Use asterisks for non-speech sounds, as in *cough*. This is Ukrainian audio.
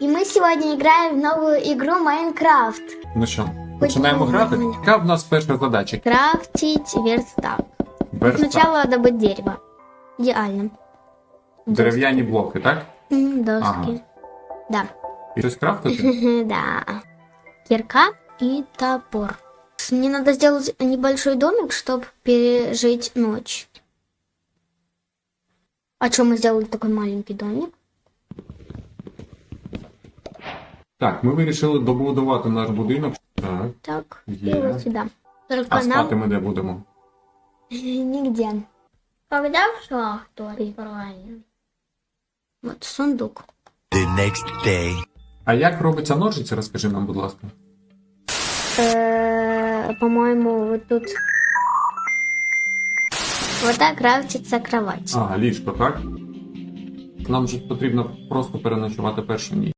И мы сегодня играем в новую игру Майнкрафт. Ну що, починаємо Ой, грати? ой. Яка в нас перша задача? Крафтить верстак. Верстак. Сначала добыть дерево. Идеально. Дерев'яні блоки, так? М, Доски. Ага. Да. І щось крафтити? Да. *laughs* Кирка и топор. Мне надо сделать небольшой домик, чтобы пережить ночь. А что мы сделали такой маленький домик? Так, ми вирішили добудувати наш будинок. Так. Так, Е. и вот сюда. Только А спати нам ми де будемо? нигде. Когда в шахту отправили? Вот сундук. The next day. А як робиться ножиці, розкажи нам, будь ласка. Э, По-моему, вот тут... Вот так крафтится кровать. А, ліжко, так? Нам же потрібно просто переночувати першу ніч.